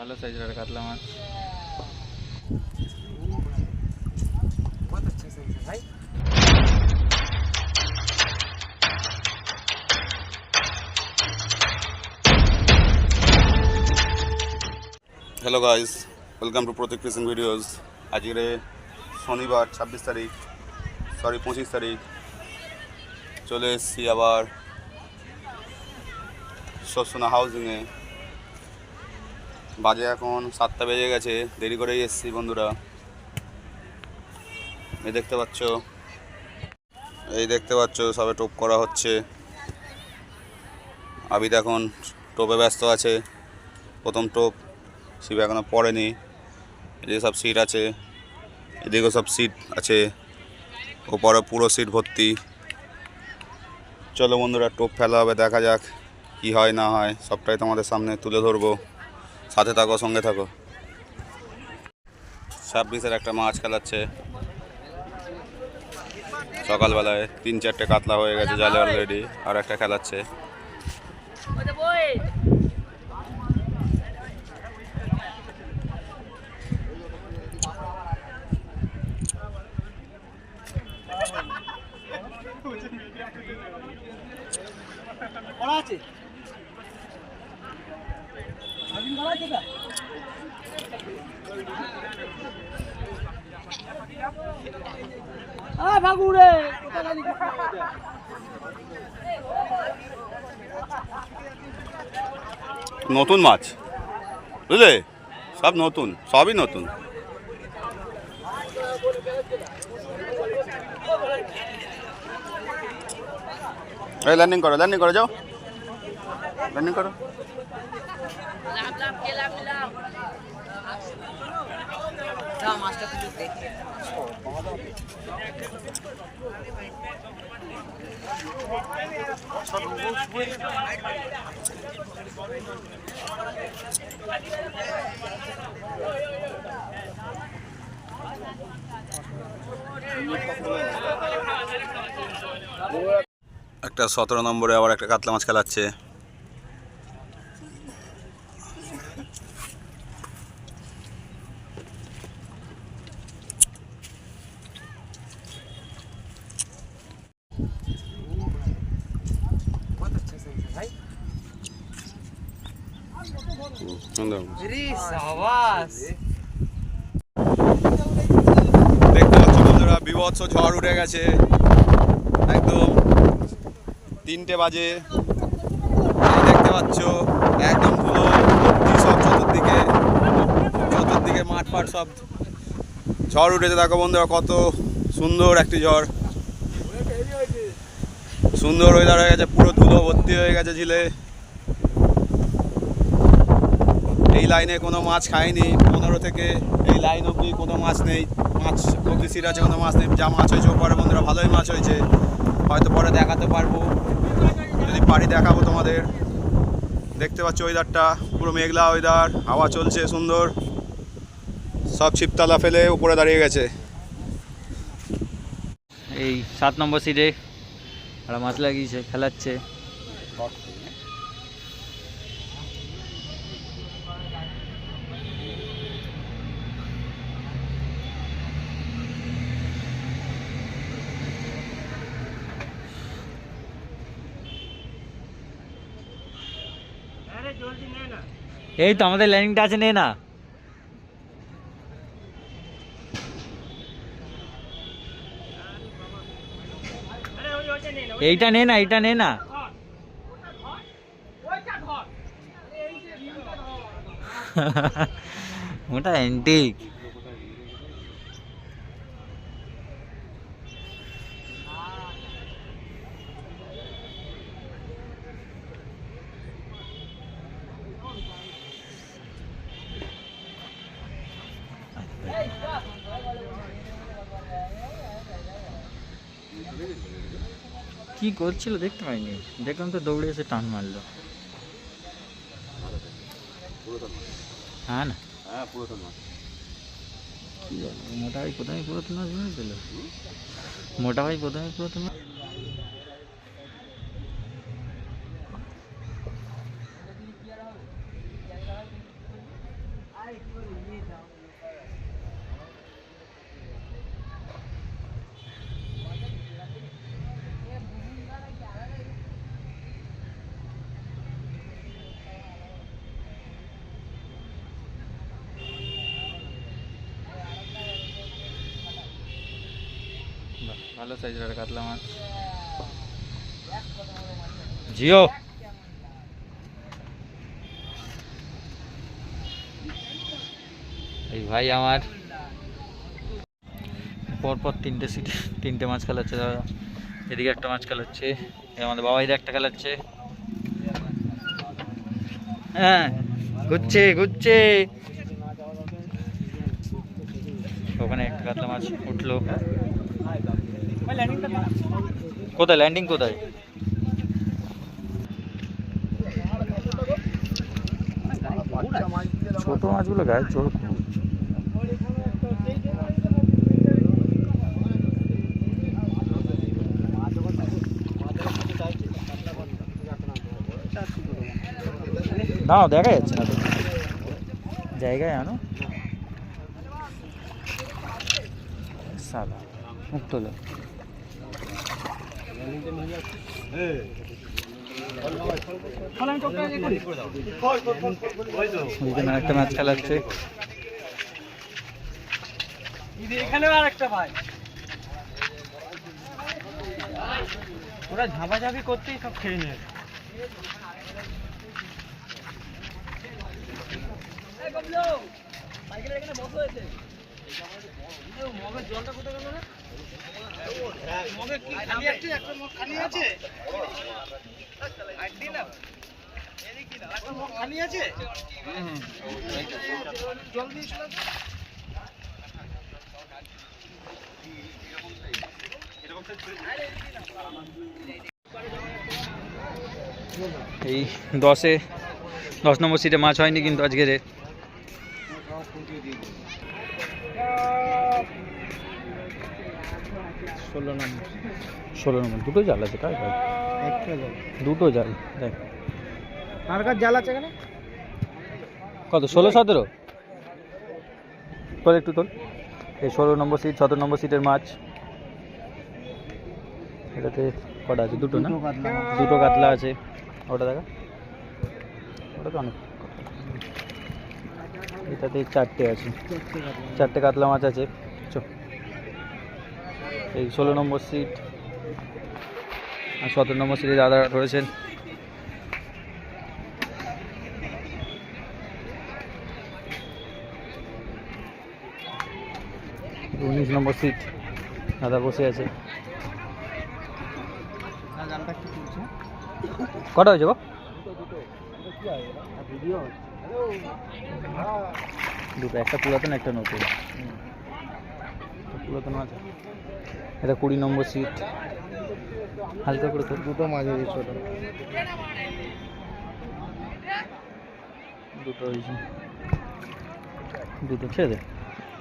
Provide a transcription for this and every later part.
भाला साइज़ रहा है कतला मांस बहुत अच्छा साइज़ है भाई hello guys welcome to Prateek fishing videos आज रे शनिवार 26 तारीख सॉरी 25 तारीख। चले आबार सोसना हाउसिंग বাজে এখন সাতটা বেজে গেছে, দেরি করেই এসেছি বন্ধুরা। এই দেখতে পাচ্ছ। এই দেখতে পাচ্ছ, সবে টোপ করা হচ্ছে। আবিদ এখন টোপে ব্যস্ত আছে। প্রথম টোপ, শিব এখনও পড়েনি। এদিকে সব সিট আছে। এদিকেও সব সিট আছে। ওপরে পুরো সিট ভর্তি। চলো বন্ধুরা, টোপ ফেলা হবে, দেখা যাক কি হয় না হয়। সবটাই তোমাদের সামনে তুলে ধরবো। সাথে থাকো, সঙ্গে থাকো। ছাব্বিশের একটা মাছ খেলাচ্ছে। সকালবেলায় তিন চারটে কাতলা হয়ে গেছে, জালে অলরেডি আর একটা খেলাচ্ছে बड़ा আছে আবিন বড় আছে না আ ভাগু রে কোথা গালি নতুন মাছ, বুঝলে? সব নতুন, সবই নতুন। এই ল্যান্ডিং করো ল্যান্ডিং করো, যাও। ল্যান্ডিং করো। মাছটা একটা সতেরো নম্বরে আবার একটা কাতলা মাছ খেলাচ্ছে। দেখতে পাচ্ছ বন্ধুরা বিভৎস ঝড় উঠে গেছে। একদম তিনটে বাজে। দেখতে পাচ্ছ একদম ভর্তি সব চতুর্দিকে চতুর্দিকে মাঠ ফাট সব। ঝড় উঠেছে দেখো বন্ধুরা কত সুন্দর একটি ঝড়। সুন্দর ওয়েদার হয়ে গেছে পুরো ধুলো ভর্তি হয়ে গেছে ঝিলে। এই লাইনে কোনো মাছ খায়নি পনেরো থেকে এই লাইন অবধি কোনো মাছ নেই। মাছ সিট আছে কোনো মাছ নেই। যা মাছ হয়েছে ওপরে বন্ধুরা ভালোই মাছ হয়েছে। হয়তো পরে দেখাতে পারব। যদি পারি দেখাবো তোমাদের। দেখতে পাচ্ছ ওয়েদারটা। পুরো মেঘলা ওয়েদার। হাওয়া চলছে সুন্দর। সব ছিপতলা ফেলে উপরে দাঁড়িয়ে গেছে। এই সাত নম্বর সিটে একটা মাছ লাগিয়েছে খেলাচ্ছে। এই তো আমাদের ল্যান্ডিংটা আছে নে না। এইটা নে না এইটা নে না। ওটা অ্যান্টিক কি করছিল দেখতে পাইনি। দেখলাম তো দৌড়ে এসে টান মারলো। হ্যাঁ না? হ্যাঁ পুরাতন মাছ। কি বলব মোটা ভাই প্রথমে পুরাতন মাছ মনে পেল মোটা ভাই প্রথমে পুরাতন ভালো সাইজের কাতলা মাছ। জিও। এই ভাই আমার। পরপর তিনটে সিট, তিনটে মাছ খেলাচ্ছে দাদা এদিকে একটা মাছ খেলাচ্ছে আমাদের বাবাইদা একটা খেলাচ্ছে। হ্যাঁ ঘুরছে ঘুরছে। ওখানে একটা কাতলা মাছ উঠল। কোথায় ল্যান্ডিং কোথায়? ছোট মাছগুলো গায়ে চোখ না দেখা যাচ্ছে না জায়গায় আনো। সাদা মুখ তোলো। একটা ম্যাচ খেলাচ্ছে। এখানেও আর ভাই। ওরা ঝাপাঝাপি করতেই সব খেয়ে নেয়। জলটা কোথায় গেল না এই দশে দশ নম্বর সিটে মাছ হয়নি কিন্তু আজকে ষোলো নম্বর। ষোলো নম্বর দুটো জাল আছে কার কার? একটা জল। দুটো জাল দেখ। কার কার জাল আছে এখানে? কত ষোলো সতেরো? তোল একটু তোল এই ষোলো নম্বর সিট সতেরো নম্বর সিটের মাছ। এটাতে কটা আছে? দুটো না? দুটো কাতলা আছে। ওটা দেখা। ওটা তো অনেক। এটাতে চারটে আছে। চারটে কাতলা মাছ আছে। এই ষোলো নম্বর সিট আর সতেরো নম্বর সিটে দাদা ধরেছেন। উনিশ নম্বর সিট দাদা বসে আছে। কটা হয়েছে দুটো, একটা পুরাতন, একটা নতুন। পুরাতন আছে। এটা কুড়ি নম্বর সিট হালকা করে তোর দুটো মাঝে ছোট। দুটো হয়েছে। দুটো ছেড়ে দে।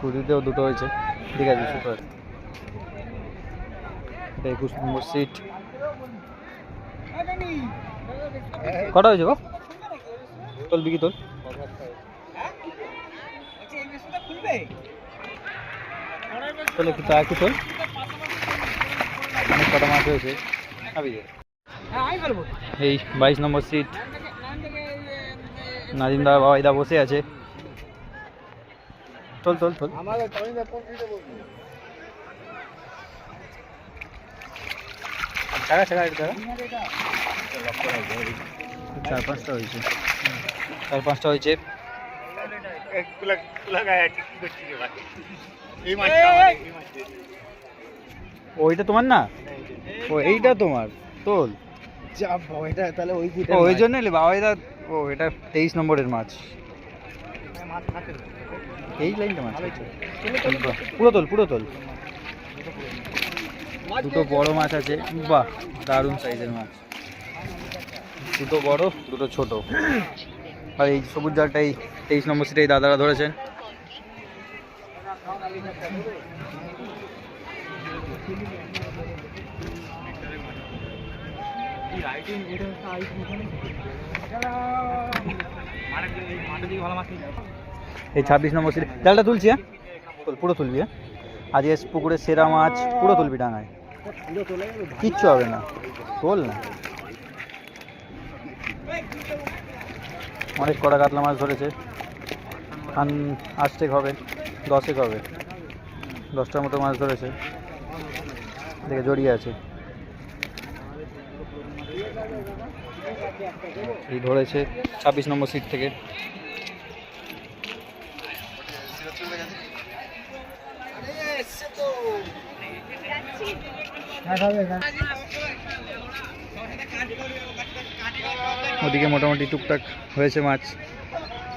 কুড়িতেও দুটো হয়েছে। ঠিক আছে সুপার এটা একুশ নম্বর সিট কটা হয়েছে গো? তোল বিকি তোল। তোল একটু তা একটু অনেক কটা মাছ হয়েছে। হ্যাঁ এই বাইশ নম্বর সিট নাজিম দা বাবাইদা বসে আছে। টাকা একটু টাকা চার পাঁচটা হয়েছে। চার পাঁচটা হয়েছে। ওইটা তোমার না? ও এইটা তোমার তোল। এটা তাহলে ওই জন্য এলে বাবাইদা ও এটা তেইশ নম্বরের মাছ। এই লাইনটা মাছ পুরো তোল পুরো তোল। দুটো বড় মাছ আছে। বাহ দারুণ সাইজের মাছ। দুটো বড় দুটো ছোট। আর এই সবুজ জালটা এই তেইশ নম্বর সিটে দাদারা ধরেছেন এই ছাব্বিশ নম্বর সিটে জালটা তুলছি হ্যাঁ? পুরো তুলবি হ্যাঁ? আজকে পুকুরের সেরা মাছ, পুরো তুলবি ডাঙায়। কিচ্ছু হবে না। তোল না। অনেক কড়া কাতলা মাছ ধরেছে। খান আষ্টেক হবে, দশেক হবে। দশটার মতো মাছ ধরেছে। দেখে জড়িয়ে আছে। এই ধরেছে ছাব্বিশ নম্বর সিট থেকে। ওদিকে মোটামুটি টুকটাক হয়েছে মাছ।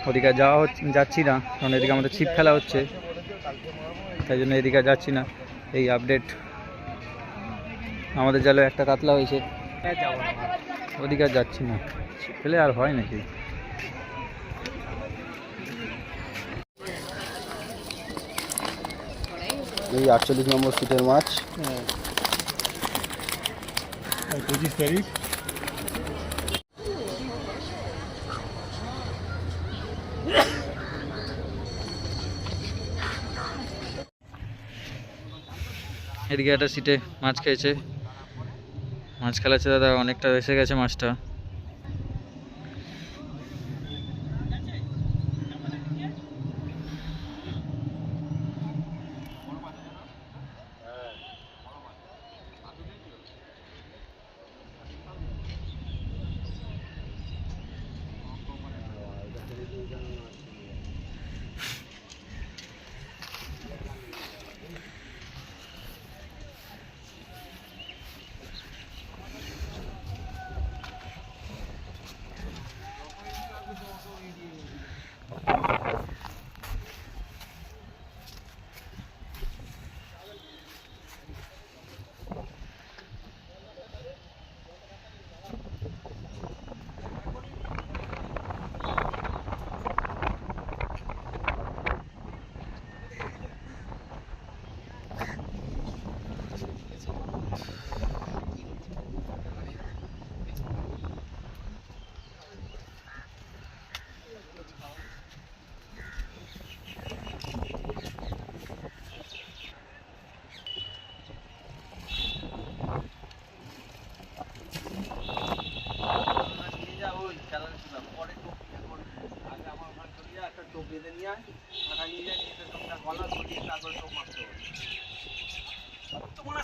ওদিকে আর যাওয়া হচ্ছে যাচ্ছি না কারণ এদিকে আমাদের ছিপ ফেলা হচ্ছে। তাই জন্য এদিকে আর যাচ্ছি না। এই আপডেট আমাদের জালে একটা কাতলা হয়েছে। ওদিকে আর যাচ্ছি না। ছিপ ফেলে আর হয় নাকি? এই আটচল্লিশ নম্বর সিটের মাছ। পঁচিশ তারিখ। এদিকে একটা সিটে মাছ খেয়েছে। মাছ খেলাচ্ছে দাদা অনেকটা এসে গেছে মাছটা।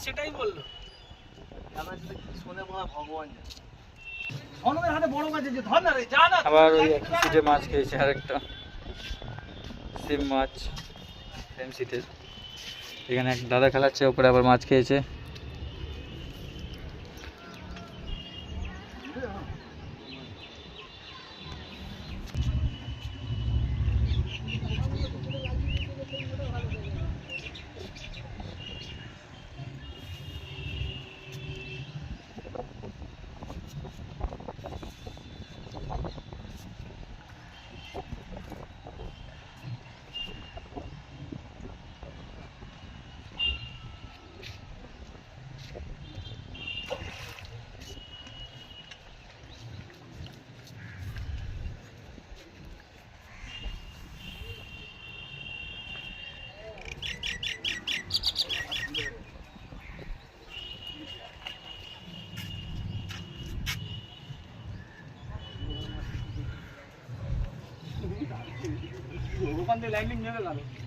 সেটাই বলল। আবার ওই এক সিটে মাছ খেয়েছে আরেকটা। সিম মাছ সেম সিটের। এখানে এক দাদা খেলাচ্ছে ওপরে আবার মাছ খেয়েছে। ওখান থেকে ল্যান্ডিং নেমে